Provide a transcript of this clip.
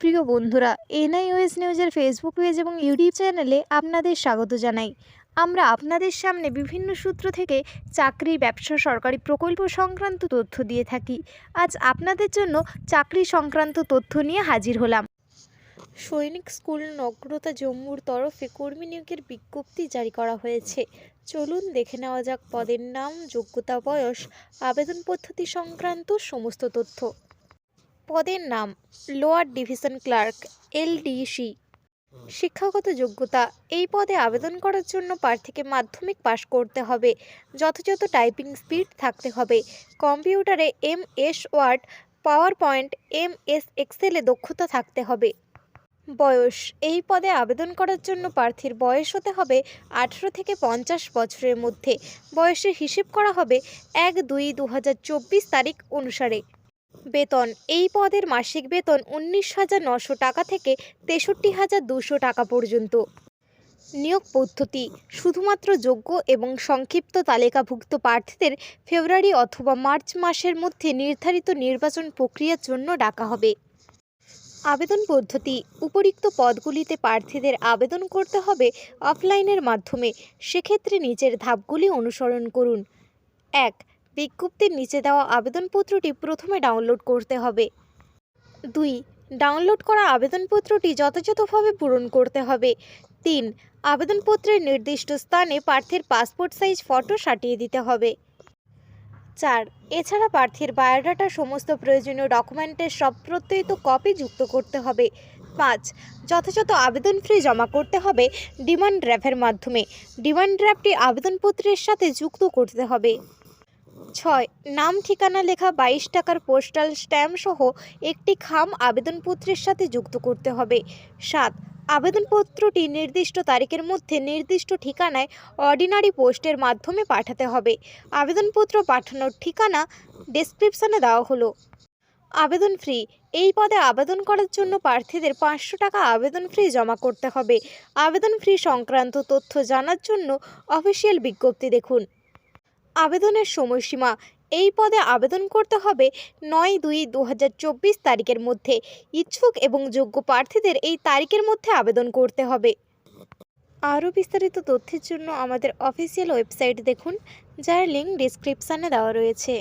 প্রিয় বন্ধুরা, এনআইওএস নিউজের ফেসবুক পেজ এবং ইউটিউব চ্যানেলে আপনাদের স্বাগত জানাই। আমরা আপনাদের সামনে বিভিন্ন সূত্র থেকে চাকরি, ব্যবসা, সরকারি প্রকল্প সংক্রান্ত তথ্য দিয়ে থাকি। আজ আপনাদের জন্য চাকরি সংক্রান্ত তথ্য নিয়ে হাজির হলাম। সৈনিক স্কুল নগ্রতা জম্মুর তরফে কর্মী নিয়োগের বিজ্ঞপ্তি জারি করা হয়েছে। চলুন দেখে নেওয়া যাক পদের নাম, যোগ্যতা, বয়স, আবেদন পদ্ধতি সংক্রান্ত সমস্ত তথ্য। পদের নাম লোয়ার ডিভিশন ক্লার্ক, এলডিসি। শিক্ষাগত যোগ্যতা, এই পদে আবেদন করার জন্য প্রার্থীকে মাধ্যমিক পাশ করতে হবে। যথাযথ টাইপিং স্পিড থাকতে হবে। কম্পিউটারে M S word power point M S এক্সেলে দক্ষতা থাকতে হবে। বয়স, এই পদে আবেদন করার জন্য প্রার্থীর বয়স হতে হবে আঠেরো থেকে পঞ্চাশ বছরের মধ্যে। বয়সের হিসেব করা হবে এক দুই দু তারিখ অনুসারে। বেতন। এই পদের মাসিক বেতন উনিশ হাজার নশো টাকা থেকে তেষট্টি হাজার দুশো টাকা পর্যন্ত। নিয়োগ পদ্ধতি, শুধুমাত্র যোগ্য এবং সংক্ষিপ্ত তালিকাভুক্ত প্রার্থীদের ফেব্রুয়ারি অথবা মার্চ মাসের মধ্যে নির্ধারিত নির্বাচন প্রক্রিয়ার জন্য ডাকা হবে। আবেদন পদ্ধতি উপরিক্ত পদগুলিতে প্রার্থীদের আবেদন করতে হবে অফলাইনের মাধ্যমে। সেক্ষেত্রে নিচের ধাপগুলি অনুসরণ করুন। এক বিজ্ঞপ্তির নিচে দেওয়া আবেদনপত্রটি প্রথমে ডাউনলোড করতে হবে। দুই, ডাউনলোড করা আবেদনপত্রটি যথাযথভাবে পূরণ করতে হবে। তিন, আবেদনপত্রের নির্দিষ্ট স্থানে প্রার্থীর পাসপোর্ট সাইজ, ফটো সাটিয়ে দিতে হবে। চার, এছাড়া প্রার্থীর বায়োডাটা, সমস্ত প্রয়োজনীয় ডকুমেন্টের সব প্রত্যয়িত কপি যুক্ত করতে হবে। পাঁচ, যথাযথ আবেদন ফি জমা করতে হবে ডিমান্ড ড্রাফের মাধ্যমে। ডিমান্ড ড্রাফটি আবেদনপত্রের সাথে যুক্ত করতে হবে। ছয়। নাম, ঠিকানা লেখা বাইশ টাকার পোস্টাল স্ট্যাম্প সহ একটি খাম আবেদনপত্রের সাথে যুক্ত করতে হবে। সাত। আবেদনপত্রটি নির্দিষ্ট তারিখের মধ্যে নির্দিষ্ট ঠিকানায় অর্ডিনারি পোস্টের মাধ্যমে পাঠাতে হবে। আবেদনপত্র পাঠানোর ঠিকানা ডেসক্রিপশনে দেওয়া হলো। আবেদন ফ্রি এই পদে আবেদন করার জন্য প্রার্থীদের পাঁচশো টাকা আবেদন ফ্রি জমা করতে হবে। আবেদন ফ্রি সংক্রান্ত তথ্য জানার জন্য অফিসিয়াল বিজ্ঞপ্তি দেখুন। আবেদনের সময়সীমা। এই পদে আবেদন করতে হবে নয় দুই দু তারিখের মধ্যে। ইচ্ছুক এবং যোগ্য প্রার্থীদের এই তারিখের মধ্যে আবেদন করতে হবে। আরও বিস্তারিত তথ্যের জন্য আমাদের অফিসিয়াল ওয়েবসাইট দেখুন, যার লিঙ্ক ডিসক্রিপশানে দেওয়া রয়েছে।